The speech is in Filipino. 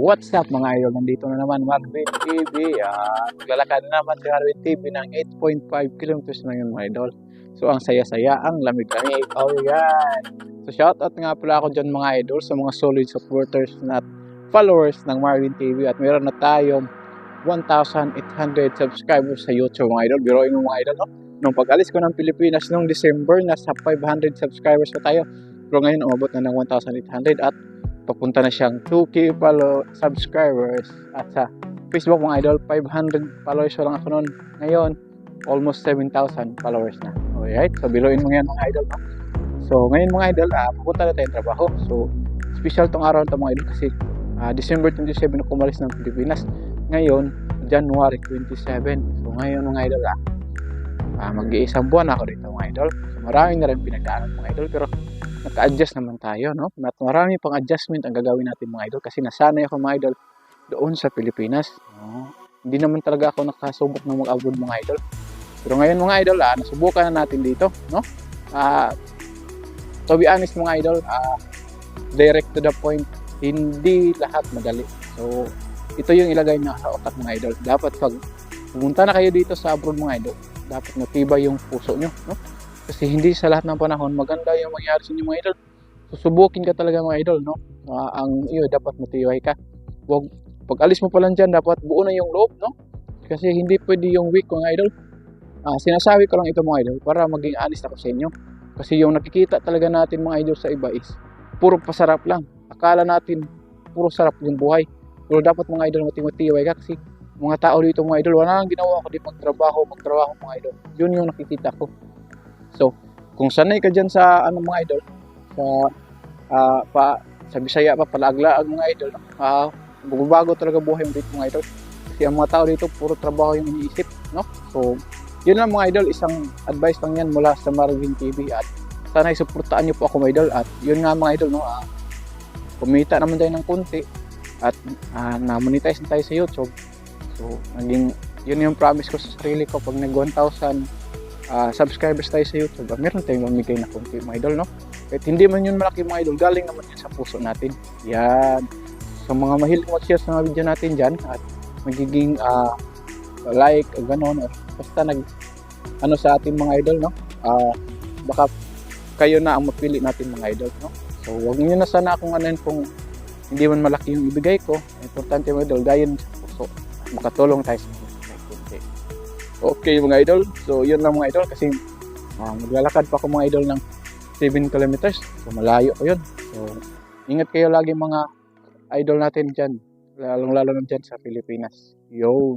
What's up mga idol? Nandito na naman Marvin TV. Ah, naglalakad na naman si Marvin TV ng 8.5 kilometers na yun mga idol. So ang saya-saya, ang lamig-lamig. Oh yan! So shoutout nga pala ako dyan mga idol sa mga solid supporters at followers ng Marvin TV at meron na tayong 1,800 subscribers sa YouTube mga idol. Biroin mo mga idol, no? Nung pag-alis ko ng Pilipinas noong December, nasa 500 subscribers pa tayo. Pero ngayon, umabot na ng 1,800 at papunta na siyang 2k follow subscribers at sa Facebook mga idol 500 followers lang ako noon ngayon almost 7,000 followers na. Alright so biluin mo yan mga idol no? so ngayon mga idol ah, pupunta na tayong trabaho. So special tong araw to mga idol kasi ah, December 27 ako umalis ng Pilipinas. Ngayon January 27 so ngayon mga idol ah, ah, mag-iisang buwan ako dito mga idol. So maraming na rin pinagdaanan mga idol pero naka-adjust naman tayo, no? At marami pang adjustment ang gagawin natin mga idol kasi nasanay ako mga idol doon sa Pilipinas. No? Hindi naman talaga ako nakasubok na mag-abroad mga idol. Pero ngayon mga idol, ah, nasubukan na natin dito, no? Ah, to be honest mga idol, ah, direct to the point, hindi lahat madali. So, ito yung ilagay niyo sa otak mga idol. Dapat pag pumunta na kayo dito sa abroad mga idol, dapat matibay yung puso nyo, no? Kasi hindi sa lahat ng panahon maganda yung mangyari sa inyo mga idol. Susubukin ka talaga mga idol, no? Ah, ang iyo dapat matibay ka. Wag pag alis mo pa lang dyan, dapat buo na yung loob, no? Kasi hindi pwede yung weak mga idol. Ah, sinasabi ko lang ito mga idol para maging honest ako sa inyo. Kasi yung nakikita talaga natin mga idol sa iba is puro pasarap lang. Akala natin puro sarap yung buhay. Pero dapat mga idol matibay ka kasi mga tao dito mga idol, wala nang ginawa ko di magtrabaho, magtrabaho mga idol. Yun yung nakikita ko. So, kung sanay ka dyan sa ano mga idol, sa ah, pa sa Bisaya pa palaaglaag mga idol, ah bago talaga buhay mo dito mga idol. Kasi ang mga tao dito puro trabaho yung iniisip, no? So, yun lang mga idol, isang advice lang yan mula sa Marvin TV at sana isuportaan niyo po ako mga idol at yun nga mga idol, no? Ah, kumita naman tayo ng konti at ah, na-monetize na tayo sa YouTube. So, naging yun yung promise ko sa sarili ko pag nag 1,000 ah, subscribers tayo sa YouTube, ah, meron tayong mamigay na konti mga idol, no? Kahit hindi man yun malaki mga idol, galing naman yun sa puso natin. Yan. Sa mga mahilig mag-share sa mga video natin dyan at magiging ah, like, o gano'n, or basta nag, ano sa ating mga idol, no? Ah, baka kayo na ang mapili natin mga idol, no? So, wag niyo na sana akong anan kung hindi man malaki yung ibigay ko. Importante mga idol, gayon sa puso. Makatulong tayo sa. Okay mga idol, so yun lang mga idol kasi ah, maglalakad pa ako mga idol ng 7 kilometers. So malayo ko yun. So ingat kayo lagi mga idol natin dyan. Lalong lalo na dyan sa Pilipinas. Yo!